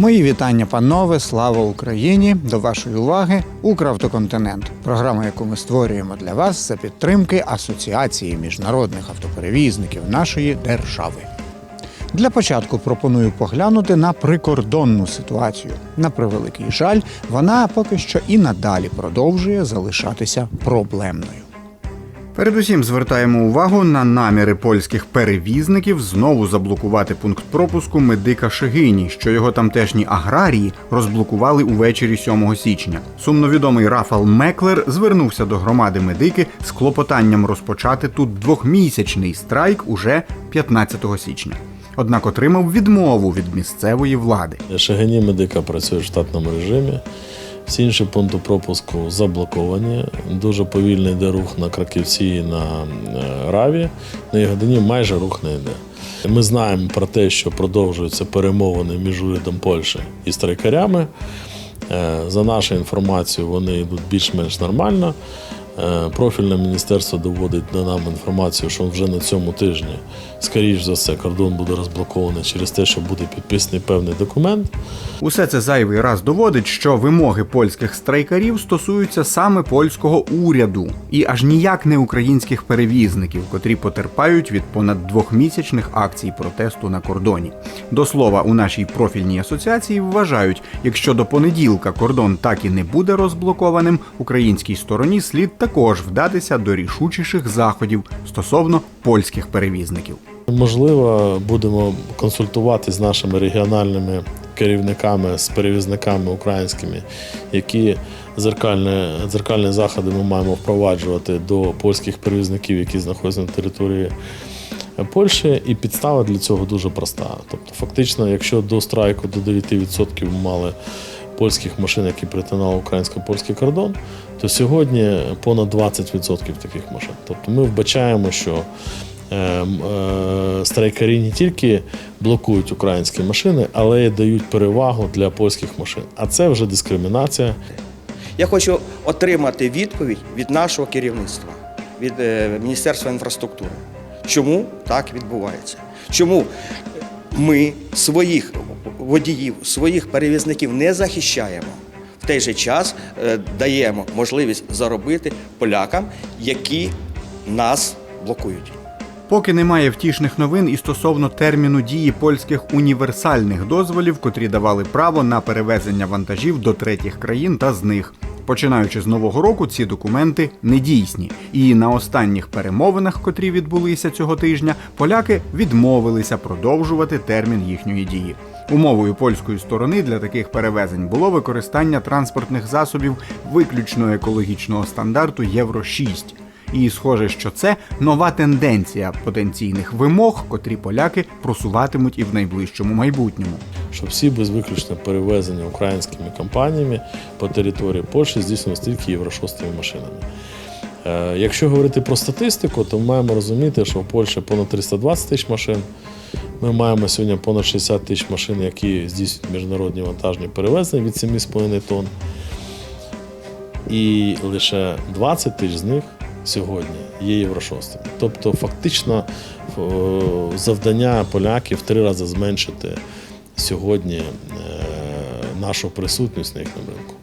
Мої вітання, панове, слава Україні! До вашої уваги Укравтоконтинент. Програма, яку ми створюємо для вас за підтримки Асоціації міжнародних автоперевізників нашої держави. Для початку пропоную поглянути на прикордонну ситуацію. На превеликий жаль, вона поки що і надалі продовжує залишатися проблемною. Передусім звертаємо увагу на наміри польських перевізників знову заблокувати пункт пропуску медика Шегині, що його тамтешні аграрії розблокували увечері 7 січня. Сумновідомий Рафал Меклер звернувся до громади медики з клопотанням розпочати тут двохмісячний страйк уже 15 січня. Однак отримав відмову від місцевої влади. Шагині медика працює в штатному режимі. Всі інші пункти пропуску заблоковані. Дуже повільний йде рух на Краківці і на е, Раві. На Ягодині майже рух не йде. Ми знаємо про те, що продовжуються перемовини між урядом Польщі і страйкарями. Е, За нашою інформацією, вони йдуть більш-менш нормально. Е, Профільне міністерство доводить до нам інформацію, що вже на цьому тижні, скоріш за все, кордон буде розблокований через те, що буде підписаний певний документ. Усе це зайвий раз доводить, що вимоги польських страйкарів стосуються саме польського уряду і аж ніяк не українських перевізників, котрі потерпають від понад двохмісячних акцій протесту на кордоні. До слова, у нашій профільній асоціації вважають, якщо до понеділка кордон так і не буде розблокованим, українській стороні слід також вдатися до рішучіших заходів стосовно польських перевізників. Можливо, будемо консультувати з нашими регіональними керівниками, з перевізниками українськими, які зеркальні, зеркальні заходи ми маємо впроваджувати до польських перевізників, які знаходяться на території Польщі. І підстава для цього дуже проста. Тобто, фактично, якщо до страйку до 9% ми мали польських машин, які перетинали українсько-польський кордон, то сьогодні понад 20% таких машин. Тобто ми вбачаємо, що страйкарі не тільки блокують українські машини, але й дають перевагу для польських машин. А це вже дискримінація. Я хочу отримати відповідь від нашого керівництва, від е, Міністерства інфраструктури. Чому так відбувається? Чому ми своїх водіїв, своїх перевізників не захищаємо? В той же час е, даємо можливість заробити полякам, які нас блокують. Поки немає втішних новин і стосовно терміну дії польських універсальних дозволів, котрі давали право на перевезення вантажів до третіх країн та з них. Починаючи з нового року, ці документи недійсні. І на останніх перемовинах, котрі відбулися цього тижня, поляки відмовилися продовжувати термін їхньої дії. Умовою польської сторони для таких перевезень було використання транспортних засобів виключно екологічного стандарту Євро 6. І схоже, що це нова тенденція потенційних вимог, котрі поляки просуватимуть і в найближчому майбутньому. що всі без виключно перевезення українськими компаніями по території Польщі здійснювалися тільки єврошостими машинами. Е, Якщо говорити про статистику, то ми маємо розуміти, що в Польщі понад 320 тисяч машин. Ми маємо сьогодні понад 60 тисяч машин, які здійснюють міжнародні вантажні перевезення від 7,5 тонн. І лише 20 тисяч з них сьогодні є єврошостими. Тобто, фактично, е, завдання поляків три рази зменшити сьогодні е, нашу присутність на їхньому ринку.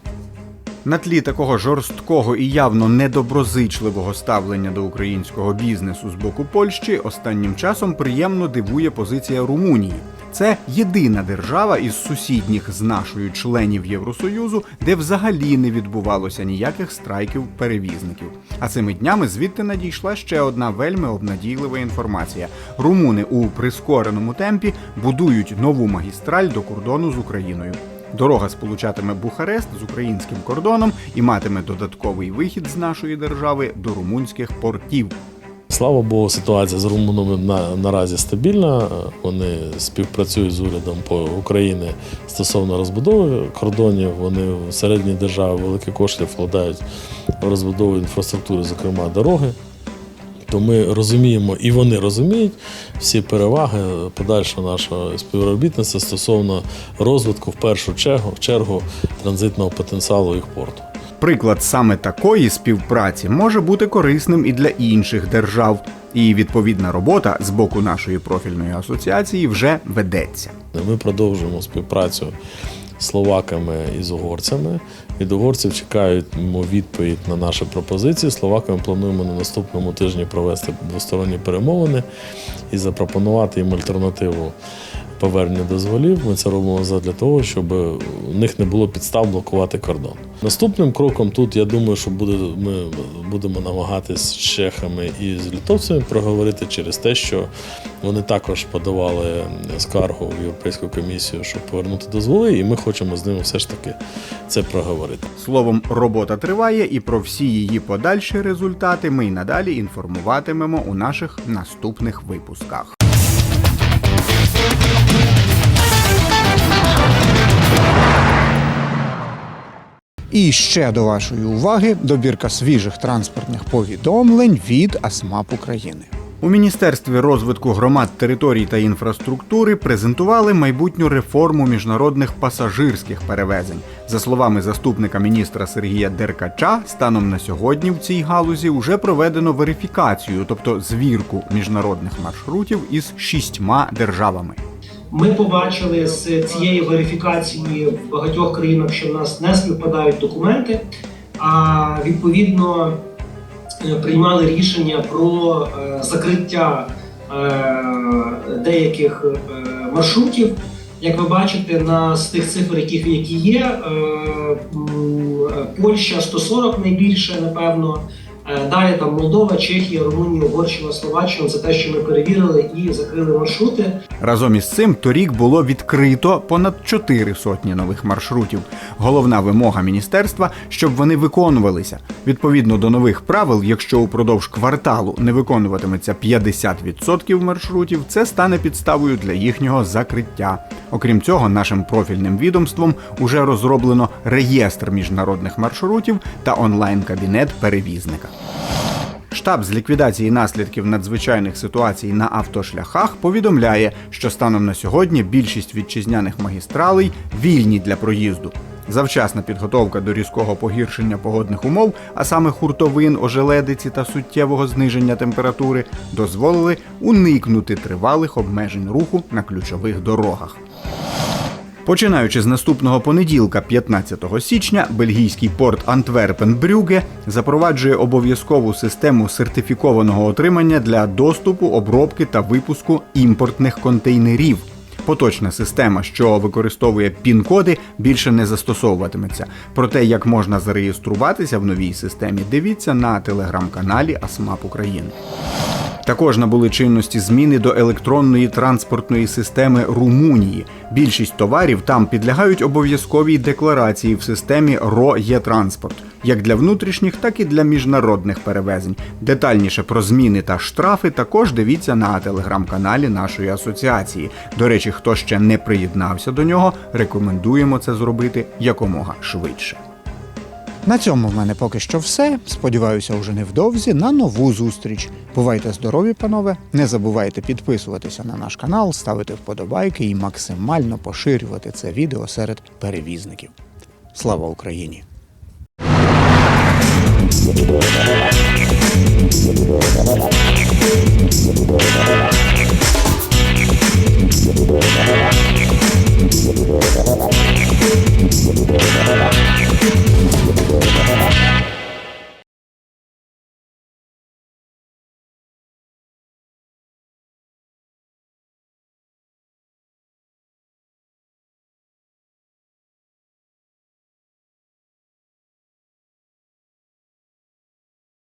На тлі такого жорсткого і явно недоброзичливого ставлення до українського бізнесу з боку Польщі останнім часом приємно дивує позиція Румунії. Це єдина держава із сусідніх з нашою членів Євросоюзу, де взагалі не відбувалося ніяких страйків перевізників. А цими днями звідти надійшла ще одна вельми обнадійлива інформація. Румуни у прискореному темпі будують нову магістраль до кордону з Україною. Дорога сполучатиме Бухарест з українським кордоном і матиме додатковий вихід з нашої держави до румунських портів. Слава Богу, ситуація з румунами на, наразі стабільна. Вони співпрацюють з урядом по України стосовно розбудови кордонів. Вони в середній держави великі кошти вкладають в розбудову інфраструктури, зокрема дороги. Тобто ми розуміємо і вони розуміють всі переваги подальшого нашого співробітництва стосовно розвитку в першу чергу, чергу транзитного потенціалу їх порту. Приклад саме такої співпраці може бути корисним і для інших держав, і відповідна робота з боку нашої профільної асоціації вже ведеться. Ми продовжуємо співпрацю з словаками і з угорцями. Від угорців чекаємо відповідь на наші пропозиції. Словаками плануємо на наступному тижні провести двосторонні перемовини і запропонувати їм альтернативу повернення дозволів. Ми це робимо для того, щоб у них не було підстав блокувати кордон. Наступним кроком тут я думаю, що буде ми будемо намагатись з чехами і з литовцями проговорити через те, що вони також подавали скаргу в Європейську комісію, щоб повернути дозволи, і ми хочемо з ними все ж таки це проговорити. Словом, робота триває, і про всі її подальші результати ми й надалі інформуватимемо у наших наступних випусках. І ще до вашої уваги добірка свіжих транспортних повідомлень від АСМАП України. У Міністерстві розвитку громад, територій та інфраструктури презентували майбутню реформу міжнародних пасажирських перевезень. За словами заступника міністра Сергія Деркача, станом на сьогодні в цій галузі вже проведено верифікацію, тобто звірку міжнародних маршрутів із шістьма державами. Ми побачили з цієї верифікації в багатьох країнах, що в нас не співпадають документи, а відповідно е, приймали рішення про е, закриття е, деяких маршрутів. Як ви бачите, на з тих цифр, які, які є, Польща 140 найбільше, напевно. Е, Далі там Молдова, Чехія, Румунія, Угорщина, Словаччина це те, що ми перевірили і закрили маршрути. Разом із цим торік було відкрито понад чотири сотні нових маршрутів. Головна вимога міністерства, щоб вони виконувалися. Відповідно до нових правил, якщо упродовж кварталу не виконуватиметься 50% маршрутів, це стане підставою для їхнього закриття. Окрім цього, нашим профільним відомством уже розроблено реєстр міжнародних маршрутів та онлайн-кабінет перевізника. Штаб з ліквідації наслідків надзвичайних ситуацій на автошляхах повідомляє, що станом на сьогодні більшість вітчизняних магістралей вільні для проїзду. Завчасна підготовка до різкого погіршення погодних умов, а саме хуртовин, ожеледиці та суттєвого зниження температури, дозволили уникнути тривалих обмежень руху на ключових дорогах. Починаючи з наступного понеділка, 15 січня, бельгійський порт Антверпен-Брюге запроваджує обов'язкову систему сертифікованого отримання для доступу, обробки та випуску імпортних контейнерів. Поточна система, що використовує пін-коди, більше не застосовуватиметься. Про те, як можна зареєструватися в новій системі, дивіться на телеграм-каналі АСМАП України. Також набули чинності зміни до електронної транспортної системи Румунії. Більшість товарів там підлягають обов'язковій декларації в системі ро є транспорт як для внутрішніх, так і для міжнародних перевезень. Детальніше про зміни та штрафи також дивіться на телеграм-каналі нашої асоціації. До речі, хто ще не приєднався до нього, рекомендуємо це зробити якомога швидше. На цьому в мене поки що все. Сподіваюся, уже невдовзі на нову зустріч. Бувайте здорові, панове! Не забувайте підписуватися на наш канал, ставити вподобайки і максимально поширювати це відео серед перевізників. Слава Україні! Thank you. Thank you.